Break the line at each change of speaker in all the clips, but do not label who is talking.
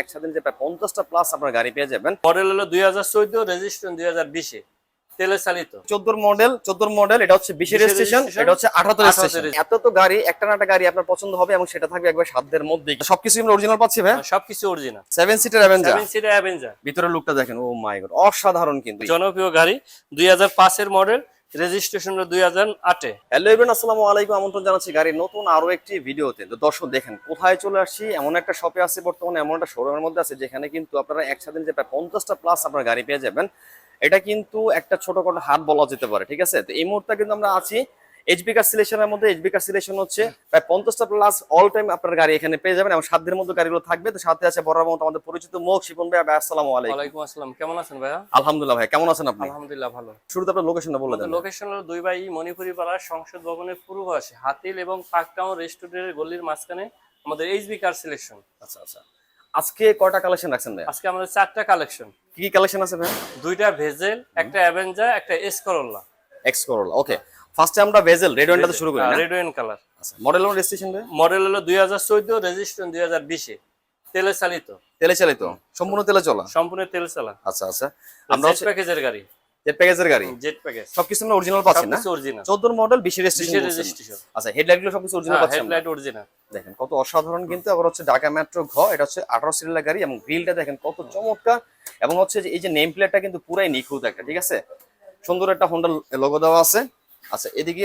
একসাথে যে প্রায় পঞ্চাশটা প্লাস আপনার গাড়ি পেয়ে যাবেন।
মডেল হলো দুই হাজার চোদ্দ রেজিস্ট্রেশন দুই হাজার বিশে তেলে চালিত।
চোদ্দোর মডেল চোদ্দোর মডেল এটা হচ্ছে বিশের
20
এটা হচ্ছে আঠাত্তর
78
এত তো গাড়ি একটা গাড়ি আপনার পছন্দ হবে এবং সেটা থাকবে একবার সাধ্যের মধ্যে। সবকিছু আমরা অরিজিনাল পাচ্ছি ভাই?
সবকিছু original
seven seater Avenger
seven seater Avenger
ভিতরের লুকটা দেখেন ও মাই গড অসাধারণ কিন্তু।
জনপ্রিয় গাড়ি দুই হাজার পাঁচের মডেল রেজিস্ট্রেশন দুই হাজার আটে।
হ্যালো ইবেন আসসালামু আলাইকুম। আমন্ত্রণ জানাচ্ছি গাড়ির নতুন আরও একটি ভিডিওতে। তো দর্শক, দেখেন, কোথায় চলে আসছি? এমন একটা শপে আছে বর্তমানে, এমন একটা শোরুমের মধ্যে আছে, যেখানে কিন্তু আপনারা একসাথে যে প্রায় পঞ্চাশটা প্লাস আপনার গাড়ি পেয়ে যাবেন। এটা কিন্তু একটা ছোটখাটো হাট বলা যেতে পারে, ঠিক আছে? তো এই মুহূর্তে কিন্তু আমরা আছি এইচবি কার সিলেকশনের মধ্যে এইচবি কার সিলেকশন হচ্ছে প্রায় পঞ্চাশটা প্লাস অল টাইম আপনার গাড়ি এখানে পেয়ে যাবেন এবং সাধ্যের মধ্যে গাড়িগুলো থাকবে। তো সাথে আছে বড় মতো আমাদের পরিচিত মুখ শিপন ভাই ভাই, আসসালামু আলাইকুম।
ওয়ালাইকুম আসসালাম। কেমন আছেন ভাইয়া?
আলহামদুলিল্লাহ ভাই কেমন আছেন আপনি?
আলহামদুলিল্লাহ ভালো।
শুরুতে আপনার লোকেশনটা বলে দেন।
লোকেশন হলো দুই বাই মণিপুরি পাড়ার সংসদ ভবনের পূর্ব পাশে হাতিল এবং পাকটাউন রেস্টুরেন্টের গলির মাঝখানে আমাদের এইচবি কার সিলেকশন
আচ্ছা আচ্ছা। আজকে কয়টা কালেকশন রাখছেন ভাই
আজকে আমাদের চারটা কালেকশন
কি কি কালেকশন আছে ভাই
দুইটা ভেজেল একটা অ্যাভেঞ্জার একটা এস করোলা
এক্স করোলা ওকে ফার্স্টে আমরা ভেজেল রেড ওয়াইনটাতে শুরু করি
রেড ওয়েন কালার
আচ্ছা মডেল এবং রেজিস্ট্রেশন
মডেল হলো দুই হাজার চোদ্দ রেজিস্ট্রেশন দুই হাজার বিশে। তেলে চালিত।
তেলে চালিত সম্পূর্ণ তেলে চলা?
সম্পূর্ণ তেল চালা।
আচ্ছা আচ্ছা। আমরা হচ্ছে
প্যাকেজের গাড়ি।
জেট প্যাকেজের গাড়ি?
জেট প্যাকেজ
সবকিছু আমরা অরিজিনাল পাচ্ছি না?
অরিজিনাল
14 মডেল 20 রেজিস্ট্রেশন
রেজিস্ট্রেশন
আচ্ছা হেডলাইটগুলো সবকিছু অরিজিনাল পাচ্ছি আমরা।
হেডলাইট অরিজিনাল
দেখেন কত অসাধারণ কিন্তু আবার হচ্ছে ঢাকা মেট্রো ঘ এটা হচ্ছে 18 সিরিয়ালের গাড়ি এবং গ্রিলটা দেখেন কত চমৎকার। এবং হচ্ছে যে এই যে নেম প্লেটটা কিন্তু পুরাই নিখুঁত একটা ঠিক আছে? সুন্দর একটা হোন্ডা লোগো দেওয়া আছে। আচ্ছা এদিকে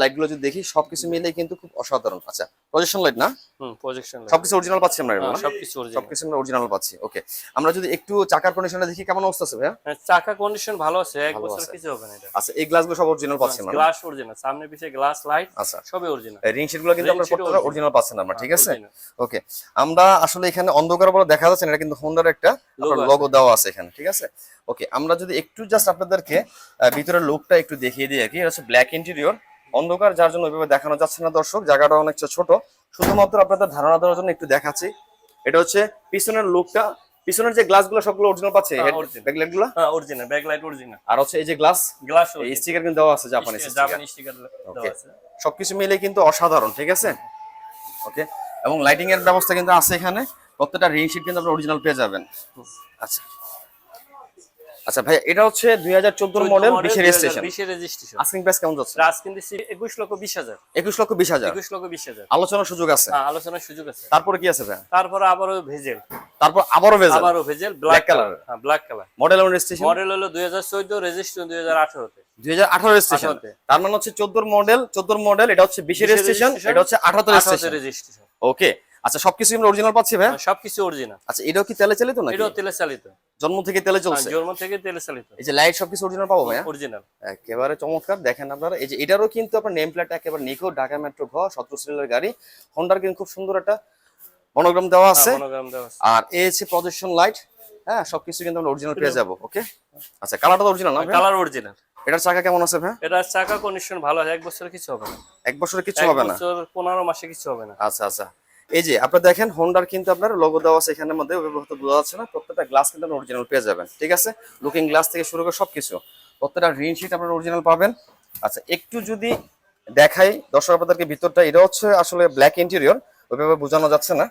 লাইটগুলো যদি দেখি সবকিছু মিলে কিন্তু খুব অসাধারণ। আচ্ছা প্রজেকশন লাইট না?
হুম প্রজেকশন
সবকিছু অরিজিনাল পাচ্ছি আমরা
সবকিছু অরিজিনাল
সবকিছু আমরা অরিজিনাল পাচ্ছি ওকে আমরা যদি একটু চাকার কন্ডিশনটা দেখি কেমন অবস্থা আছে ভাইয়া?
চাকা কন্ডিশন ভালো আছে এক বছর কিছু হবে না এটা।
আচ্ছা এই গ্লাসগুলো সব অরিজিনাল পাচ্ছি আমরা
গ্লাস অরিজিনাল সামনে পিছে গ্লাস লাইট
আচ্ছা।
সবই অরিজিনাল
রিং কিন্তু আমরা প্রত্যেকটা অরিজিনাল পাচ্ছেন আমরা ঠিক আছে? ওকে আমরা আসলে এখানে অন্ধকার বলে দেখা যাচ্ছে না এটা কিন্তু হোন্ডার একটা লোগো দেওয়া আছে এখানে ঠিক আছে? ওকে আমরা যদি একটু জাস্ট আপনাদেরকে ভিতরের লুকটা একটু দেখিয়ে দিই আর কি এটা হচ্ছে ব্ল্যাক ইন্টেরিয়র অন্ধকার যার জন্য ওইভাবে দেখানো যাচ্ছে না দর্শক। জায়গাটা অনেকটা ছোট। শুধুমাত্র আপনাদের ধারণা দেওয়ার জন্য একটু দেখাচ্ছি। এটা হচ্ছে পিছনের লুকটা। পিছনের যে গ্লাসগুলো সবগুলো অরিজিনাল পাচ্ছে
হ্যাঁ,
গুলো
হ্যাঁ অরিজিনাল ব্যাক অরিজিনাল
আর হচ্ছে এই যে গ্লাস
গ্লাস
এই স্টিকার কিন্তু দেওয়া আছে জাপানি
জাপানি স্টিকার দেওয়া আছে।
সবকিছু মিলে কিন্তু অসাধারণ ঠিক আছে? ওকে এবং লাইটিং এর ব্যবস্থা কিন্তু আছে এখানে। প্রত্যেকটা রিং শিট কিন্তু আপনি অরিজিনাল পেয়ে যাবেন। আচ্ছা। আচ্ছা ভাই এটা হচ্ছে দুই হাজার চোদ্দোর মডেল বিশের রেজিস্ট্রেশন
20 রেজিস্ট্রেশন
আস্কিং প্রাইস কেমন যাচ্ছে?
রাজ কিন্তু একুশ লক্ষ বিশ হাজার।
একুশ লক্ষ বিশ হাজার।
একুশ লক্ষ বিশ হাজার।
আলোচনার সুযোগ আছে।
হ্যাঁ আলোচনার সুযোগ আছে।
তারপরে কি আছে ভাই?
তারপরে আবারও ভেজেল।
তারপর আবারও ভেজাল?
আবারও ভেজেল ব্ল্যাক কালার হ্যাঁ ব্ল্যাক কালার
মডেল এবং রেজিস্ট্রেশন
মডেল হলো দুই হাজার চোদ্দ রেজিস্ট্রেশন দুই হাজার আঠারোতে।
দুই হাজার আঠারো রেজিস্ট্রেশন
18 তে।
তার মানে হচ্ছে চোদ্দোর মডেল চোদ্দোর মডেল এটা হচ্ছে বিশের
20
রেজিস্ট্রেশন এটা হচ্ছে আঠারো রেজিস্ট্রেশন
রেজিস্ট্রেশন
ওকে আচ্ছা সবকিছু আমরা অরিজিনাল পাচ্ছি ভাই?
সবকিছু অরিজিনাল
আচ্ছা এটাও কি তেলে চালিত নাকি?
এটাও তেলে চালিত।
জন্ম থেকে তেলে
হ্যাঁ,
চলছে
জন্ম থেকে তেলে চালিত।
এই যে লাইট সবকিছু অরিজিনাল পাবো ভাইয়া?
অরিজিনাল
একেবারে চমৎকার। দেখেন আপনারা এই যে এটারও কিন্তু আপনার নেম প্লেট একেবারে নিখুঁত ঢাকা মেট্রো ঘ সতেরো সিরিয়ালের গাড়ি। হোন্ডার কিন্তু খুব সুন্দর একটা মনোগ্রাম দেওয়া আছে।
মনোগ্রাম দেওয়া আছে।
আর এই হচ্ছে প্রজেকশন লাইট হ্যাঁ সবকিছু কিন্তু আমরা অরিজিনাল পেয়ে যাব ওকে আচ্ছা কালারটা তো অরিজিনাল না
কালার অরিজিনাল
এটার চাকা কেমন আছে ভাই
এটার চাকা কন্ডিশন ভালো আছে এক বছর কিছু হবে না।
এক বছরে কিছু হবে না?
বছর পনেরো মাসে কিছু হবে না।
আচ্ছা আচ্ছা। এই যে আপনারা দেখেন হোন্ডার কিন্তু আপনার লোগো দেওয়া আছে এখানের মধ্যে হয়তো বোঝা যাচ্ছে না প্রত্যেকটা গ্লাস কিন্তু অরিজিনাল পেয়ে যাবেন ঠিক আছে? লুকিং গ্লাস থেকে শুরু করে সবকিছু প্রত্যেকটা রিং শিট আপনার অরিজিনাল পাবেন। আচ্ছা একটু যদি দেখাই দর্শক আপনাদেরকে ভিতরটা এটা হচ্ছে আসলে ব্ল্যাক ইন্টেরিয়র ওইভাবে বোঝানো যাচ্ছে না।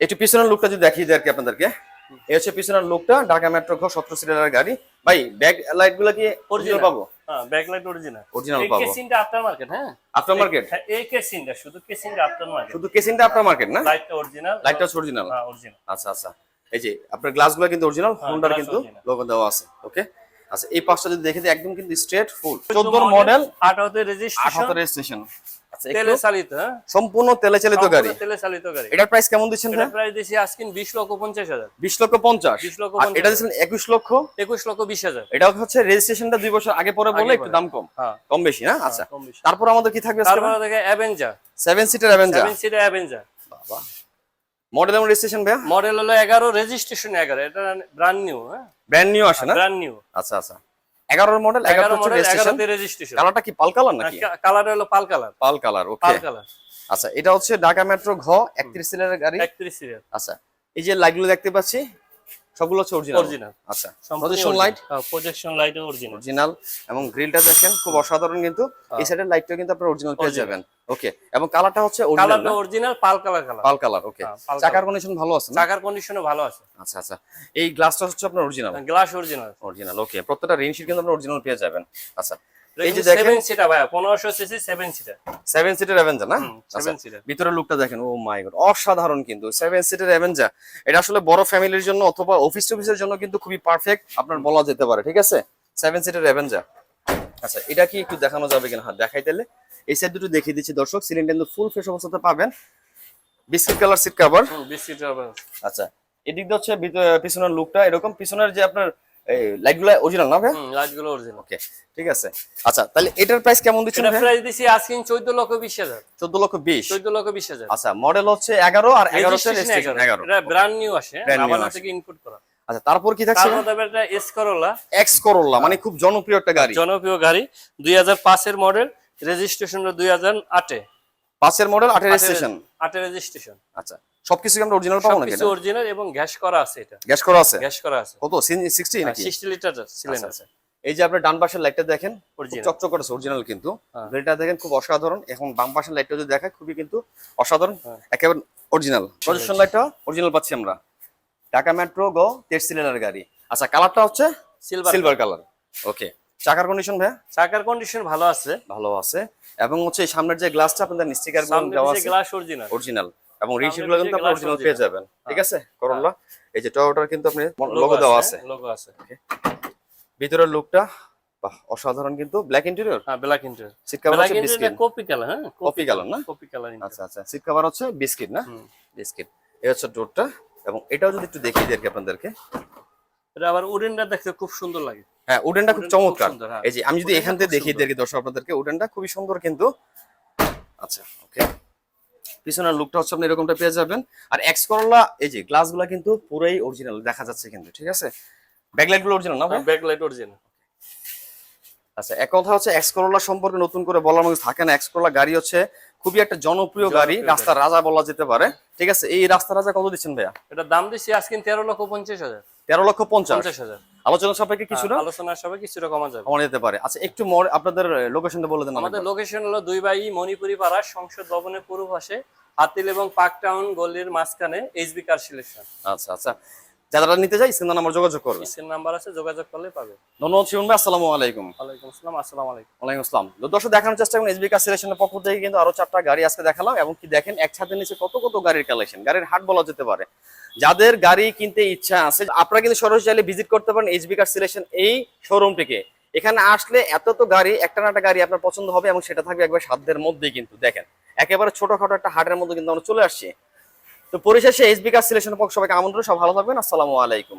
একটু পিছনের লুকটা যদি দেখিয়ে দেয় আর কি আপনাদেরকে এই হচ্ছে পিছনের লুকটা ঢাকা মেট্রো ঘ সতেরো সিরিয়ালের গাড়ি। ভাই ব্যাক লাইটগুলো কি অরিজিনাল পাবো?
হ্যাঁ ব্যাকলাইট অরিজিনাল
অরিজিনাল
এই
পাবো।
কেসিনটা আফটার মার্কেট হ্যাঁ?
আফটার মার্কেট
হ্যাঁ, এই কেসিনটা শুধু কেসিনটা আফটার মার্কেট
শুধু কেসিনটা আপনার মার্কেট না?
লাইটটা অরিজিনাল
লাইটটা অরিজিনাল
হ্যাঁ অরিজিনাল
আচ্ছা আচ্ছা। এই যে আপনার গ্লাসগুলো কিন্তু অরিজিনাল
হ্যাঁ,
হোন্ডার কিন্তু লোগো দেওয়া আছে ওকে আচ্ছা এই পাশটা যদি দেখে একদম কিন্তু স্ট্রেট ফুল 14 মডেল
আঠারোতে রেজিস্ট্রেশন
78 রেজিস্ট্রেশন
তেলে চালিত হ্যাঁ?
সম্পূর্ণ তেলে চালিত গাড়ি।
তেলে চালিত গাড়ি।
এটার প্রাইস কেমন দিচ্ছেন ভাই?
প্রাইস দিয়েছি আজকে বিশ লক্ষ পঞ্চাশ হাজার।
20 লক্ষ 50
20 লক্ষ 50
এটা দিচ্ছেন 21 লক্ষ?
একুশ লক্ষ বিশ হাজার।
এটা হচ্ছে রেজিস্ট্রেশনটা দুই বছর আগে পরে বলে একটু দাম কম।
হ্যাঁ।
কম বেশি না আচ্ছা।
বেশি।
তারপর আমাদের কি থাকবে
তারপরে Avenger
7 seater Avenger
seven seater Avenger
বাবা। মডেল এবং রেজিস্ট্রেশন ভাইয়া?
মডেল হলো এগারো রেজিস্ট্রেশন এগারো। এটা ব্র্যান্ড নিউ হ্যাঁ?
ব্র্যান্ড নিউ আসে না?
ব্র্যান্ড নিউ
আচ্ছা আচ্ছা। 11 মডেল 11
এগারো মডেল এগারোতে রেজিস্ট্রেশন
কালারটা কি পাল কালার নাকি?
কালার হলো pearl colour.
Pearl colour okay
pearl colour.
আচ্ছা এটা হচ্ছে ঢাকা মেট্রো ঘ একত্রিশ সিলের গাড়ি।
একত্রিশ সিরিয়াল
আচ্ছা এই যে লাইটগুলো দেখতে পাচ্ছি সবগুলো হচ্ছে অরিজিনাল
অরিজিনাল
আচ্ছা। Projection light
projection light original
original এবং গ্রিলটা দেখেন খুব অসাধারণ কিন্তু। এই সাইডের লাইটটাও কিন্তু আপনার অরিজিনাল পেয়ে যাবেন। ওকে এবং কালারটা হচ্ছে অরিজিনাল
কালারটা original pearl colour colour
pearl colour okay
হ্যাঁ,
চাকার কন্ডিশন ভালো আছে
চাকার কন্ডিশনও ভালো আছে।
আচ্ছা আচ্ছা। এই গ্লাসটা হচ্ছে আপনার original
glass original
original okay প্রত্যেকটা রেইন শিট কিন্তু আপনার অরিজিনাল পেয়ে যাবেন। আচ্ছা। এই যে দেখেন
সিটার সিসি
অ্যাভেঞ্জার না? আচ্ছা
সিটার
ভিতরের লুকটা দেখেন ও মাই গড অসাধারণ কিন্তু। সেভেন সিটের অ্যাভেঞ্জার এটা আসলে বড় ফ্যামিলির জন্য অথবা অফিস টফিসের জন্য কিন্তু খুবই পারফেক্ট আপনার বলা যেতে পারে ঠিক আছে? সিটের অ্যাভেঞ্জার আচ্ছা এটা কি একটু দেখানো যাবে কিনা? হ্যাঁ দেখাই তাহলে। এই সাইড দুটো দেখিয়ে দিচ্ছি দর্শক সিলিন্ডার কিন্তু ফুল ফ্রেশ অবস্থাতে পাবেন। Biscuit colour seat cover
seater
আচ্ছা এদিক দিয়ে হচ্ছে পিছনের লুকটা এরকম পিছনের যে আপনার এই লাইটগুলো অরিজিনাল না ভাই
লাইটগুলো অরিজিনাল
ওকে ঠিক আছে। আচ্ছা তাহলে এটার প্রাইস কেমন দিচ্ছেন
এটা
ভাই
প্রাইস দিছি লক্ষ হাজার।
লক্ষ বিশ।
চোদ্দ লক্ষ বিশ হাজার।
আচ্ছা মডেল হচ্ছে আর
এটা ব্র্যান্ড নিউ আসে
Brand new
থেকে ইনপুট করা।
আচ্ছা তারপর কি থাকছে?
এস করোলা
এক্স করোলা মানে খুব জনপ্রিয় একটা গাড়ি।
জনপ্রিয় গাড়ি দুই হাজার পাঁচের মডেল রেজিস্ট্রেশন দুই হাজার আটে।
পাঁচের মডেল আটের স্টেশন
আটে রেজিস্ট্রেশন
আচ্ছা। সবকিছু আমরা অরিজিনাল পাবো নাকি?
সবকিছু অরিজিনাল এবং গ্যাস করা আছে এটা।
গ্যাস করা আছে?
গ্যাস করা আছে।
কত? সিক্সটি নাকি?
সিক্সটি লিটার
আচ্ছা,
সিলিন্ডার
আচ্ছা। এই যে আপনার ডান পাশের লাইটটা দেখেন চকচক করেছে অরিজিনাল কিন্তু।
হ্যাঁ।
দেখেন খুব অসাধারণ। এখন বাম পাশের লাইটটা যদি দেখায় খুবই কিন্তু অসাধারণ।
হ্যাঁ।
একেবারে অরিজিনাল প্রজেকশন লাইটটা অরিজিনাল পাচ্ছি আমরা। ঢাকা মেট্রো গো সিলিন্ডার গাড়ি। আচ্ছা কালারটা হচ্ছে
সিলভার
সিলভার কালার ওকে চাকার কন্ডিশন ভাই
চাকার কন্ডিশন ভালো আছে।
ভালো আছে। এবং হচ্ছে সামনের যে গ্লাসটা আপনাদের স্টিকার দেওয়া আছে।
গ্লাস অরিজিনাল
অরিজিনাল এবং
সামনের
রিসিটগুলো
দিকে
কিন্তু আপনি অরিজিনাল পেয়ে যাবেন ঠিক আছে? করোলা এই যে টয়োটার কিন্তু আপনি লোগো দেওয়া আছে
লোগো আছে।
ভিতরের লুকটা বাহ অসাধারণ কিন্তু। ব্ল্যাক ইন্টেরিয়র
হ্যাঁ ব্ল্যাক ইন্টার
সিট কভার হচ্ছে বিস্কিট
কপি কালার হ্যাঁ?
কপি কালার না?
কপি কালার
আচ্ছা আচ্ছা সিট কভার হচ্ছে বিস্কিট না? বিস্কিট এই হচ্ছে ডোরটা এবং এটাও যদি একটু দেখিয়ে দিই আপনাদেরকে।
এটা আবার উডেনটা দেখতে খুব সুন্দর লাগে।
হ্যাঁ উডেনটা খুব চমৎকার।
হ্যাঁ।
এই যে আমি যদি এখান থেকে দেখিয়ে দিই দর্শক আপনাদেরকে উডেনটা খুবই সুন্দর কিন্তু। আচ্ছা ওকে। পিছনের লুকটা হচ্ছে আপনি এরকমটা পেয়ে যাবেন। আর এক্স করলা এই যে গ্লাসগুলো কিন্তু পুরোই অরিজিনাল দেখা যাচ্ছে কিন্তু ঠিক আছে? ব্যাকলাইটগুলো অরিজিনাল না
ব্যাকলাইট অরিজিনাল
আচ্ছা এক কথা হচ্ছে এক্স করোলা সম্পর্কে নতুন করে বলার মধ্যে থাকে না। এক্স করোলা গাড়ি হচ্ছে খুবই একটা জনপ্রিয় গাড়ি রাস্তার রাজা বলা যেতে পারে। ঠিক আছে এই রাস্তার রাজা কত দিচ্ছেন ভাইয়া?
এটা দাম দিচ্ছি আজকে তেরো লক্ষ পঞ্চাশ হাজার।
তেরো লক্ষ পঞ্চাশ
হাজার।
আলোচনা সাপেক্ষে কিছুটা
আলোচনা সবাই কিছুটা কমা যাবে।
কমা যেতে পারে। আচ্ছা একটু মোর আপনাদের লোকেশনটা বলে দেন
আমাদের লোকেশন হলো দুই ভাই মণিপুরি পাড়া সংসদ ভবনের পূর্ব পাশে হাতিল এবং পাকটাউন টাউন গলির মাঝখানে এইচবি কার সিলেকশন
আচ্ছা আচ্ছা। যারা নিতে চাই সিন্ধা নাম্বার যোগাযোগ করবে।
ইসের নাম্বার আছে যোগাযোগ করলে পাবে।
ধন্যবাদ শিবন ভাই আসসালামু আলাইকুম।
ওয়ালাইকুম আসসালাম আসসালামু আলাইকুম।
ওয়ালাইকুম আসসালাম। তো দর্শক দেখানোর চেষ্টা করুন এসবি কার সিলেকশনের পক্ষ থেকে কিন্তু আরও চারটা গাড়ি আজকে দেখালাম এবং কি দেখেন এক ছাদের নিচে কত কত গাড়ির কালেকশন গাড়ির হাট বলা যেতে পারে। যাদের গাড়ি কিনতে ইচ্ছা আছে আপনারা কিন্তু সরাসরি চাইলে ভিজিট করতে পারেন এইচবি কার সিলেকশন এই শোরুমটিকে এখানে আসলে এত তো গাড়ি একটা না একটা গাড়ি আপনার পছন্দ হবে এবং সেটা থাকবে একবার সাধ্যের মধ্যেই কিন্তু দেখেন। একেবারে ছোটখাটো একটা হাটের মধ্যে কিন্তু আমরা চলে আসছি। তো পরিশেষে এসবি কাজ সিলেকশন পক্ষ সবাইকে আমন্ত্রণ সব ভালো থাকবেন আসসালামু আলাইকুম।